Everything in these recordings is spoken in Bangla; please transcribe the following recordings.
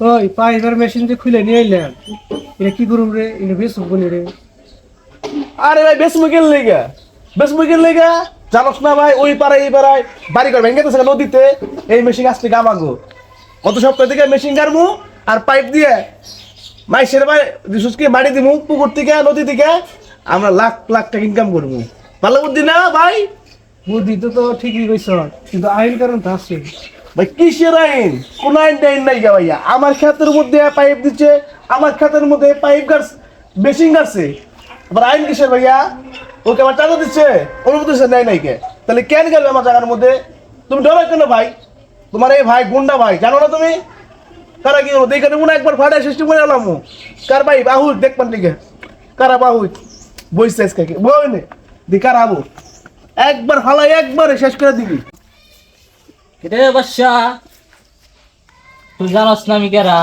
ওই পাইপার মেশিন যে খুলে নিয়ে এলাম এটা কি করুম রে? এটা বেশ বলি রে। আরে ভাই বেশ মুখের লেগা। বেশ মুখের লেগা। জানোস না ভাই ওই পাড়ায় এই পাড়ায় বাড়ি ঘর ভেঙে গেছে নদীতে। এই মেশিন আসছে গামাগো গত সপ্তাহ থেকে মেশিন গাড়মু আর পাইপ দিয়ে মাইসের ভাই করে বাড়ি দিমু পুকুর থেকে নদী থেকে। আমরা লাখ লাখ টাকা ইনকাম করব ভালো বুদ্ধি না ভাই? বুদ্ধি তো তো ঠিকই কইছ কিন্তু আইন কারণ তো আছে। ভাই, কিসের আইন? কোন আইন টাইন নাই গা ভাইয়া। আমার ক্ষেতের মধ্যে পাইপ দিচ্ছে, আমার ক্ষেতের মধ্যে পাইপ গাছ বেশিং গাছে আবার আইন কিসের ভাইয়া? ওকে আমার টাকা দিচ্ছে, অনুমতি নাই নাই কে? তাহলে কেন গেল আমার জায়গার মধ্যে? তুমি ডরো কেন ভাই? তোমার এই ভাই গুন্ডা ভাই, জানো না তুমি? কারা কি হলো দেখে মনে একবার ফাটায় সৃষ্টি করে এলাম কার ভাই? বাহু দেখবেন দিকে। কারা বাহু বইছে আজকে বই নে দি কারা আবু একবার ফালাই একবারে শেষ করে দিবি। তুই জানাস না আমি কেরা?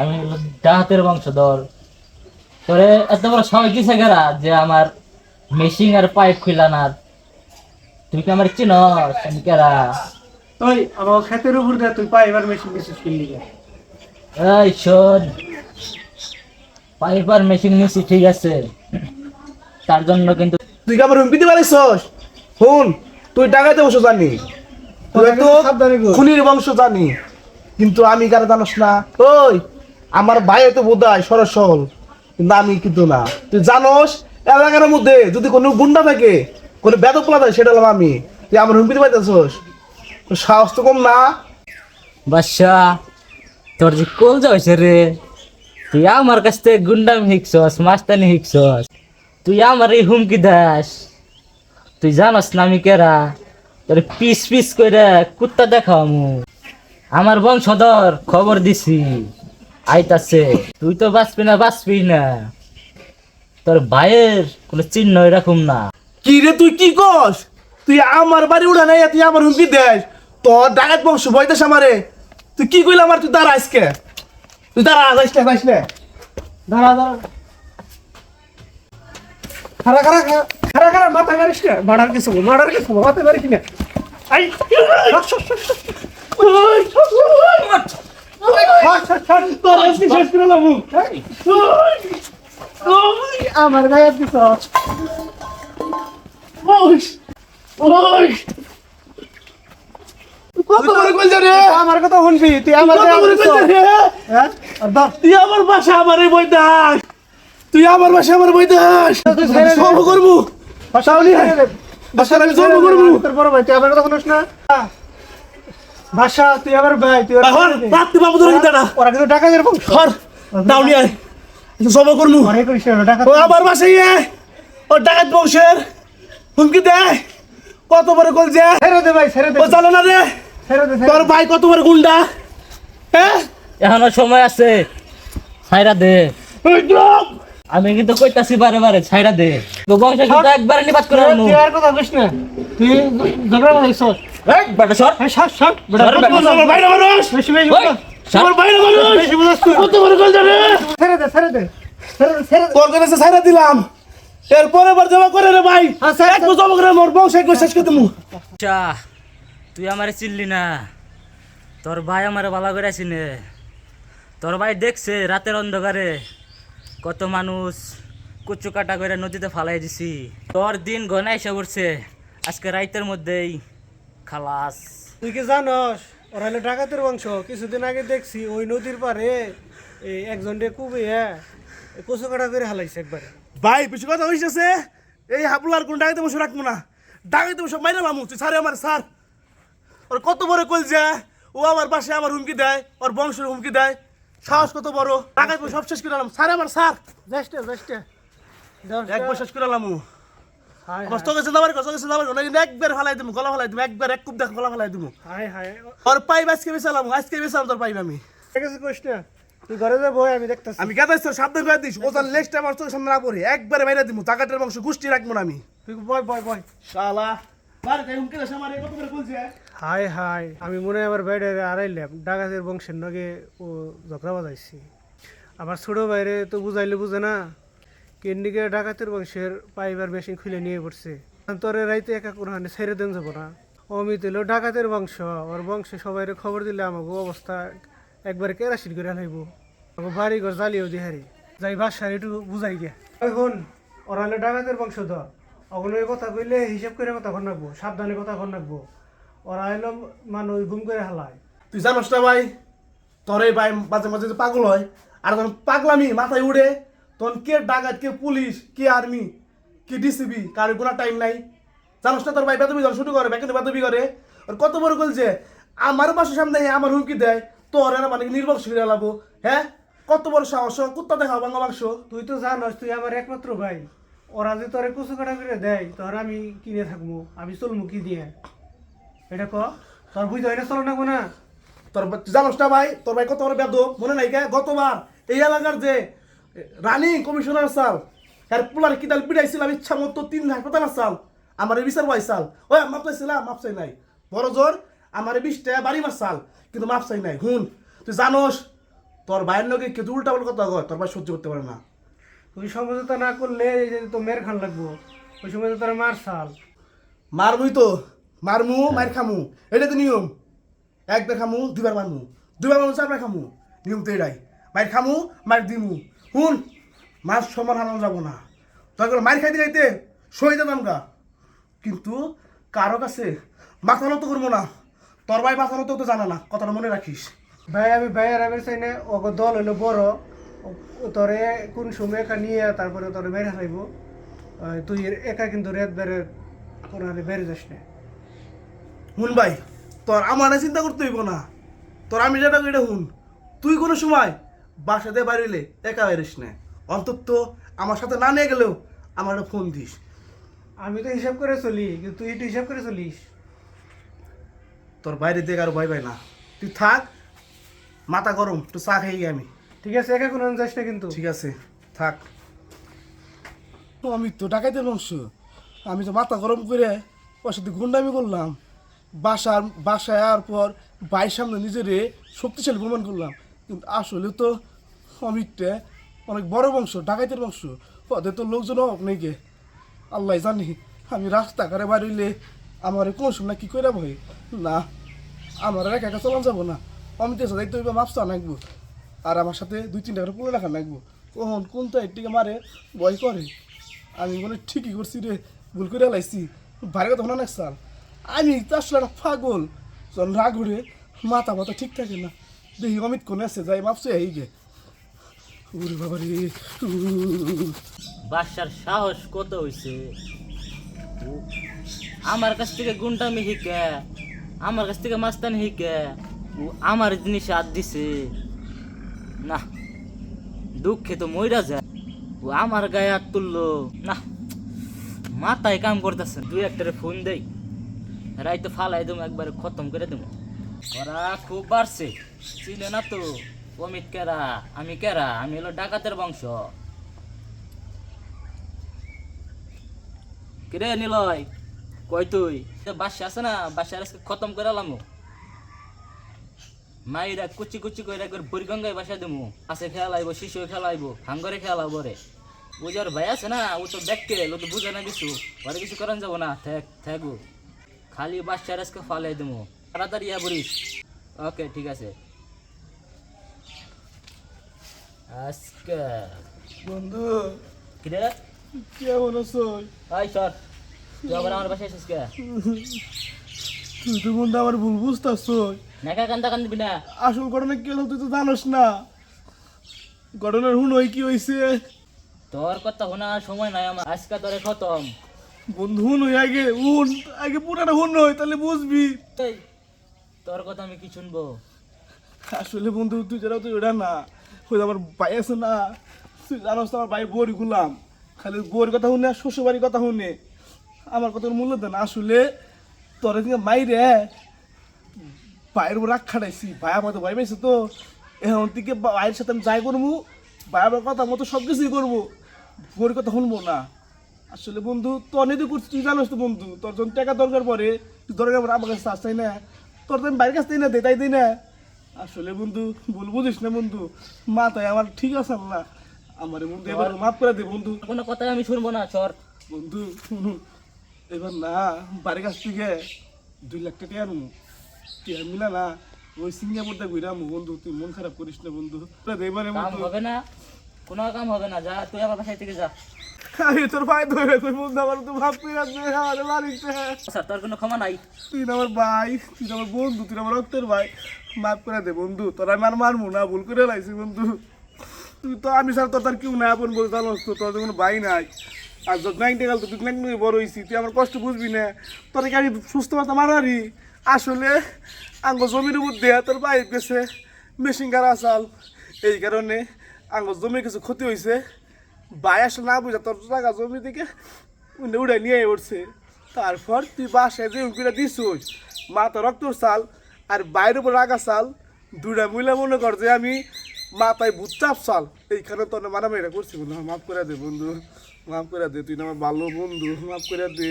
আমি ডাহাতের বংশধর। তোরে এত বড় সময় দিছে কেরা যে আমার আর পাইপ খুলানার তুই কি আমার চিনস আমি কেরা? ওই আমার ক্ষেতের উপর দিয়ে তুই মেশিন বিশেষ কিনলি এই শোন পাইপ আর মেশিন নিছি ঠিক আছে। তার জন্য কিন্তু তুই কি আমার হুমকি দিতে পারিস শুন তুই ডাকাইতে বসে জানি। তুই তো সাবধানে গো। খুনির বংশ জানি কিন্তু আমি কারা জানোস না। ওই। আমার ভাই তো বোধ হয় সরস সরল কিন্তু আমি কিন্তু না। তুই জানোস এলাকার মধ্যে যদি কোনো গুন্ডা থাকে কোনো বেদপলা থাকে সেটা হলাম আমি। তুই আমার হুমকি দিতে পারিস সাহস তো কম না। বাদশা তোর যে কোল যাইছে রে তুই আমার কাছ থেকে গুন্ডাম শিখছস মাস্তানি শিখছস। তুই আমার এই হুমকি দাস। তুই জানস না আমি কেরা। তোর পিস পিস করে কুত্তা দেখামু। আমার বংশধর খবর দিছি। আইতাছে তুই তো বাঁচবি না বাঁচবি না। তোর ভাইয়ের কোনো চিহ্ন এরকম না। কি রে তুই কি কস? তুই আমার বাড়ি উড়া নাই তুই আমার হুমকি দেস। তোর ডাকাত বংশ বইতেস আমারে। তুই কি কইলে আমার তুই দাঁড়া আজকে। তুই দাঁড়া না যাইস না। দাঁড়া দাঁড়া। খারা খারা খারা, খারা খারা মাথা মারিস না? মারার কিছু মারার কিছু মাথা মারিস না? আই! আমার গায়ে আমার কথা শুনবি? তুই আমার? তুই আমার বাসা আমারে বই দাস তুই আমার বাসা আমার বই দাস করব। বাসাউলি বাসার আমি জন্ম করব। তোর বড় ভাই তুই আমার কথা শুনিস না? ভাষা তুই আমার ভাই তুই আমার হর ভাই। রাত বাবু ধরে দাঁড়া ওরা কিন্তু টাকা হর আয়। করিস ও ও ডাকাত বংশের। হুমকি দেয় কত বড় কল যে। ছেড়ে দে ভাই ছেড়ে দে। ও জানো না রে। ছেড়ে দে তোর ভাই কত বড় গুন্ডা। হ্যাঁ? এখনও সময় আছে। ছাইরা দে। আমি কিন্তু কইতাছি বারে বারে ছাইড়া দে। তো বংশ কিন্তু একবারে নিবাদ করে। আনু তুই আর কথা কইস না। তুই ঝগড়া লাগাইছ এই বাটা সর। এই বেটা সর, বেটা, ভাই না মানুষ? বেশি বেশি। সর। না মানুষ বেশি বলছ তুই কত বড় কল রে? ছেড়ে দে ছেড়ে দে ছেড়ে দে ছেড়ে দে। তোর কাছে ছাইরা দিলাম। এরপরে বার জমা করে রে ভাই। আচ্ছা, এক বছর জমা করে মোর বংশ একবার শেষ করে দেবো আচ্ছা তুই আমারে চিনলি না। তোর ভাই আমারে বালা করে চিনে। তোর ভাই দেখছে রাতের অন্ধকারে। কত মানুষ কুচু কাটা করে নদীতে ফালাই দিছি। তোর দিন গনাই এসে পড়ছে। আজকে রাইতের মধ্যেই খালাস। তুই কি জানস? ওরা হলো ডাকাতের বংশ। কিছুদিন আগে দেখছি ওই নদীর পারে এই একজন রে কুবে হ্যাঁ? কচু কাটা করে হালাইছে একবারে। ভাই বেশি কথা হইছে এই হাবলার কোন ডাকাইতে বসে রাখব না। ডাকাইতে বসে মাইরা মামু তুই সারে আমার স্যার ওর কত বড় কল যে ও আমার বাসায় আমার হুমকি দেয় ওর বংশের হুমকি দেয়। সাহস কত বড়? বসে সব শেষ করে আলাম। স্যার আমার স্যার। যাইস্তে একবার শেষ করে আলাম। কষ্ট গেছে দাবার কষ্ট গেছে দাবার না কিন্তু একবার ফালাই দিমু গলা ফালাই দিমু একবার এক কুপ দেখ গলা ফালাই দিমু। হাই হাই ওর পাইপ আজকে বেচালাম আজকে বেচালাম তোর পাইপ আমি। ঠিক আছে না তুই ঘরে যা বই আমি দেখতাছি। আমি গাদাই তোর সাবধান করে দিস। লেজটা আমার চোখের সামনে না পড়ে। একবারে বাইরে দিমু টাকাটার বংশ গোষ্ঠী রাখব না আমি। তুই বয় বয় বয়। শালা। হুমকি দেশ আমার কত করে বলছে হাই হাই আমি মনে হয় আমার বাইরে আড়াইলাম। ডাকাতের বংশের নগে ও ঝগড়া বাজাইছি। আমার ছোট বাইরে তো বুঝাইলে বুঝে না কেন্ডিকে ডাকাতের বংশের পাইবার মেশিন খুলে নিয়ে পড়ছে। তোরে রাইতে একা কোনো হানে ছেড়ে দেন যাব না। অমিত এলো ডাকাতের বংশ, ওর বংশে সবাই খবর দিলে আমাকে অবস্থা একবারে কেরাসিন করে আনাইব বাড়ি ঘর জ্বালিয়েও দিহারি যাই বাসার একটু বুঝাই গে এখন ওরা ডাকাতের বংশধর। অগুলোর কথা কইলে হিসাব করে কথা কর নাকবো সাবধানে কথা কর নাকবো ওরা হলো মানুষ গুম করে হালায়। তুই জানোস না ভাই তোর এই ভাই মাঝে মাঝে যে পাগল হয় আর যখন পাগলামি মাথায় উড়ে তখন কে ডাকাত কে পুলিশ কে আর্মি কে ডিসিবি কারোর কোনো টাইম নাই। জানোস না তোর ভাই বেদবি ধর শুরু করে ব্যাকে বেদবি করে। আর কত বড় বলছে আমার বাসার সামনে আমার হুমকি দেয় তোর এরা মানে নির্বংশ করে লাবো হ্যাঁ? কত বড় সাহস কুত্তা দেখাও বাংলা মাংস। তুই তো জানোস তুই আমার একমাত্র ভাই। ওরা যে তোরে কুচু কাটা করে দেয় তোর আমি কিনে থাকব আমি চলবো কি দিয়ে। এটা ক? তোর বুঝতে হয় না চলো না না তোর জানোস না ভাই তোর ভাই কত বড় বেদ মনে নাই গতবার এই এলাকার যে রানিং কমিশনার সাল এর পোলার কিতাল পিড়াইছিলাম ইচ্ছা মতো তিন হাসপাতাল সাল আমার বিচার ভাই সাল ওই মাপ চাইছিলাম মাপ চাই নাই। বড় জোর আমার বিশটা বাড়ি মার সাল কিন্তু মাপ চাই নাই। হুন তুই জানোস তোর ভাইয়ের লগে কেউ উল্টা বল কথা কয় তোর ভাই সহ্য করতে পারে না। তুই সমঝোতা না করলে তো মের খান লাগবো ওই সময় তো তোরা মার সাল মারবই তো। মারমু মার খামু। এটা তো নিয়ম। একবার খামু দুবার মারমু। দুবার মারমু চারবার খামু। নিয়ম তো এটাই। মার খামু মার দিমু। হুন মাছ সমান হারানো যাব না। তখন মার খাইতে খাইতে সই যেতাম গা কিন্তু কারও কাছে মাথা নত করব না। তোর ভাই মাথা নত তো জানা না কথাটা মনে রাখিস। ভাই আমি ভাইয়ের আমি চাই না অগ দল হইল বড়। তোরে কোন সময় একা নিয়ে তারপরে তোরে বেড়ে খাইব তুই একা কিন্তু রেত বেড়ে কোনো বেড়ে যাস না। হুন ভাই তোর আমার না চিন্তা করতে হইব না। তোর আমি যেটা করি এটা হুন। তুই কোনো সময় বাসাতে বাড়িলে একা বেরিস না। অন্তত আমার সাথে না নিয়ে গেলেও আমার একটা ফোন দিস। আমি তো হিসাব করে চলি কিন্তু তুই একটু হিসাব করে চলিস। তোর বাইরে দিয়ে আর ভয় পাই না। তুই থাক মাথা গরম একটু চা খাই আমি। ঠিক আছে একা কোনো যাস না কিন্তু। ঠিক আছে থাক। আমি তো ডাকাইতে বংশ আমি তো মাথা গরম করে ওর সাথে গুন্ডামি করলাম। বাসার, বাসায় আর পর বাইর সামনে নিজেরে শক্তিশালী প্রমাণ করলাম। কিন্তু আসলে তো অমিতটা অনেক বড় বংশ, ডাকাইতের বংশ। ওদের তো লোকজন অভাব নেই গে। আল্লাহ জানি, আমি রাস্তাঘাটে বাড়িলে আমার কোন সময় কি করে ভয়? না, আমার একা একা চলান যাব না। অমিতের সাথে তো মাপসা নাকবো আর আমার সাথে দুই তিনটা করে পুরো রাখা নাকবো কখন কোন তো একটিকে মারে, ভয় করে। আমি মনে ঠিকই করছি রে, ভুল করে লাইছি। ভারে কথা না সাল। আমি তো আসলে একটা পাগল যখন মাথা মাথা ঠিক থাকে না। দেখি অমিত কোনে আছে, যাই মাপসে এই গে উরে বাবা রে সাহস কত হইছে? আমার কাছ থেকে গুন্ডামি হিকে আমার কাছ থেকে মাস্তানি হিকে ও আমার জিনিস হাত দিছে। না, দুঃখে তো মইরা যায়। ও আমার গায়ে হাত তুললো। না, মাথায় কাম করতেছে দুই একটারে ফোন দেই। রাইতে ফালাই দেবো একবারে খতম করে দেবো ওরা খুব বাড়ছে। চিনে না তো, অমিত কেরা, আমি কেরা? আমি হলো ডাকাতের বংশ। কিরে নিলয়, কই তুই? বাসা আছে না? বাসা আজকে খতম করে আলাম। মাইরা কুচি কুচি করে একবার বুড়িগঙ্গায় বাসা দেবো আছে খেলাইব শিশু খেলাইব, হাঙ্গরে খেলাবো রে। বুঝার ভাই আছে না? ও তো দেখকে, ও তো বুঝে না কিছু। ওরে কিছু করান যাব না। থাক থাকব খালি বাচ্চার আজকে ফালাই দেবো তাড়াতাড়ি ইয়া বলিস ওকে ঠিক আছে। আজকে বন্ধু। কিরে কেমন আছো? হাই সর তুই আবার আমার বাসায় এসেছিস কে? তুই তো বন্ধু আমার ভুল বুঝতেছো। নাকা কান্দা কান্দবি না। আসল ঘটনা কি হলো তুই তো জানোস না। ঘটনার হুন ওই কি হয়েছে তোর কথা শোনার সময় নাই আমার আজকে তোরে খতম। বন্ধু হুন ওই আগে হুন আগে পুরাটা হুন নয় তাহলে বুঝবি। এই, তোর কথা আমি কি শুনব? আসলে বন্ধু তুই যেটা তুই ওটা না। ওই আমার ভাই আছে না। তুই জানোস তো আমার ভাই বোর গুলাম। খালি বোর কথা শুনে আর শ্বশুর বাড়ির কথা শুনে। আমার কথা মূল্য দেন আসলে তোর এদিকে মাইরে ভাইয়ের উপর রাগ খাটাইছি। ভাই আমার তো ভয় পাইছে তো। এখন থেকে ভাইয়ের সাথে আমি যাই করব। ভাই আমার কথা মতো সব কিছুই করব। বোর কথা শুনব না। আসলে বন্ধু তো অনেক করছিস তুই জানোস তো বন্ধু তোর যখন টাকা দরকার পরে তুই দরকার পরে আমার কাছে চাস তাই না তোর তো আমি বাইরের কাছ থেকে না দে তাই দিই না। আসলে বন্ধু ভুল বুঝিস না বন্ধু মাথায় আমার ঠিক আছে না আমার বন্ধু এবার মাফ করে দে বন্ধু। কোনো কথাই আমি শুনব না সর বন্ধু শুনুন এবার না বাড়ির কাছ থেকে দুই লাখ টাকা আনব টিয়া মিলা না ওই সিঙ্গাপুরটা ঘুরাম বন্ধু তুই মন খারাপ করিস না বন্ধু। এবারে হবে না কোনো কাম হবে না যা তুই আমার বাসায় থেকে যা। আমি তোর ভাই ধরে তুই বন্ধু আমার বাড়িতে। তোর কোনো ক্ষমা নাই। তুই না আমার ভাই তুই আমার বন্ধু তুই না আমার রক্তের ভাই। মাফ করে দে বন্ধু তোর আমি আর মারবো না ভুল করে লাইছি বন্ধু। তুই তো আমি স্যার তোর তার কেউ না আপন বলে জানোস তো তোর কোনো ভাই নাই। আর যত নাইনটে গেল তো তুই নাইনটে বড় হয়েছি তুই আমার কষ্ট বুঝবি না। তোর কি আমি সুস্থ মাথা মারারি? আসলে আঙ্গ জমির উপর দেয়া তোর ভাই গেছে মেশিন গাড়া চাল। এই কারণে আঙ্গ জমির কিছু ক্ষতি হয়েছে ভাই আসলে না বুঝা তোর টাকা জমি থেকে উনি উড়ে নিয়ে উঠছে। তারপর তুই বাসায় যে উকিরা দিছিস মা তো রক্তর চাল আর বাইরের উপর রাগা চাল দুটা মিলে মনে কর যে আমি মাথায় বুচ্চাপ চাল। এইখানে তো মারামারিটা করছি বন্ধু মাফ করে দে বন্ধু মাফ করে দে তুই আমার ভালো বন্ধু মাফ করে দে।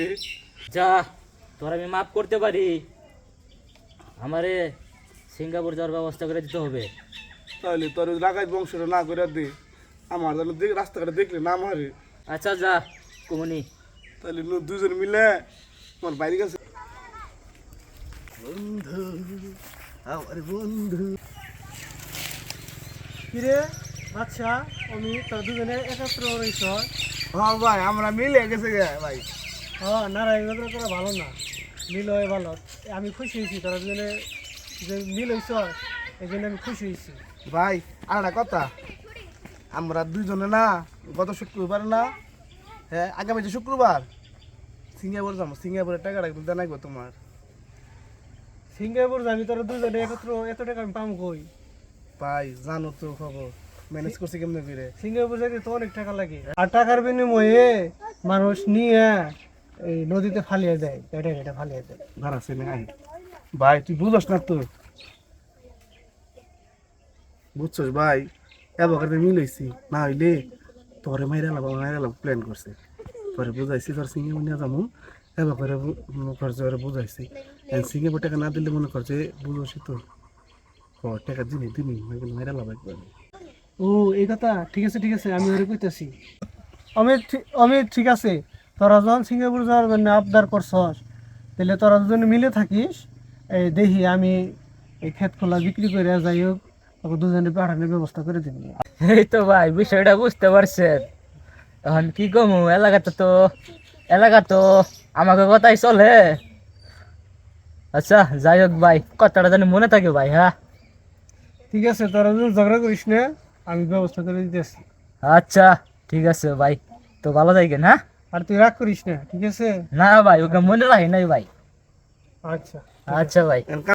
যা তোর আমি মাফ করতে পারি। আমারে সিঙ্গাপুর যাওয়ার ব্যবস্থা করে দিতে হবে। তাহলে তোর রাগাই বংশটা না করে দে। আমার যেন দেখ রাস্তাঘাটে দেখলে না মারে। আচ্ছা যা কুমনি। তাহলে নু- দুজন মিলে তোমার বাইরে গেছে। বন্ধু আমার বন্ধু। কিরে আচ্ছা আমি তোর দুজনে একত্র রইছ হ্যাঁ ভাই আমরা মিলে গেছে ভাই। হ্যাঁ নারায়ণ করা ভালো না। মিল হয় ভালো। আমি খুশি হয়েছি তোরা দুজনে যে মিল হয়েছ এই জন্য আমি খুশি হয়েছি। ভাই আর একটা কথা। আমরা দুইজনে না গত শুক্রবার না হ্যাঁ আগামী যে শুক্রবার সিঙ্গাপুর যাব সিঙ্গাপুরের টাকাটা একটু জানাইবো তোমার। সিঙ্গাপুর যাবি তোরা দুজনে একত্র এত টাকা আমি পাম কই? ভাই জানো তো খবর ম্যানেজ করছি কেমনে করে? সিঙ্গাপুর যাইতে তো অনেক টাকা লাগে। আর টাকার বিনিময়ে মানুষ নিয়ে এই নদীতে ফালিয়ে দেয় এটা এটা ফালিয়ে দেয়। ভাড়া আছে না আই। ভাই তুই বুঝস না তো? বুঝছস ভাই? এবার মিলাইছি না হইলে তোরে মাইরা লাভ মাইরা লাভ প্ল্যান করছে। পরে বুঝাইছি তোর সিঙ্গে মনে যাব মনে করছে ওরা বুঝাইছি। সিঙ্গে টাকা না দিলে মনে করছে বুঝছি তো। টাকা দিনি দিনি মাইরা লাভ একবার। ও, এই কথা, ঠিক আছে ঠিক আছে, আমি ওরে কইতেছি। অমিত অমিত, ঠিক আছে, তোরা যখন সিঙ্গাপুর যাওয়ার জন্য আবদার করছস, তাহলে তোরা দুজনে মিলে থাকিস। এই দেখি, আমি এই ক্ষেত খোলা বিক্রি করে যাই হোক তোকে দুজনে পাঠানোর ব্যবস্থা করে দিবি এই তো ভাই বিষয়টা বুঝতে পারছেন। এখন কি কমু এলাকাতে তো এলাকা তো আমাকে কথাই চলে। আচ্ছা যাই হোক ভাই কথাটা জানি মনে থাকে ভাই হ্যাঁ? ঠিক আছে তোরা ঝগড়া করিস না আমি ব্যবস্থা করে দিতেছি। আচ্ছা ঠিক আছে ভাই তো ভালো থাকেন হ্যাঁ? আর তুই রাগ করিস না ঠিক আছে? না ভাই ওকে মনে রাখি নাই ভাই। আচ্ছা। আচ্ছা ভাই।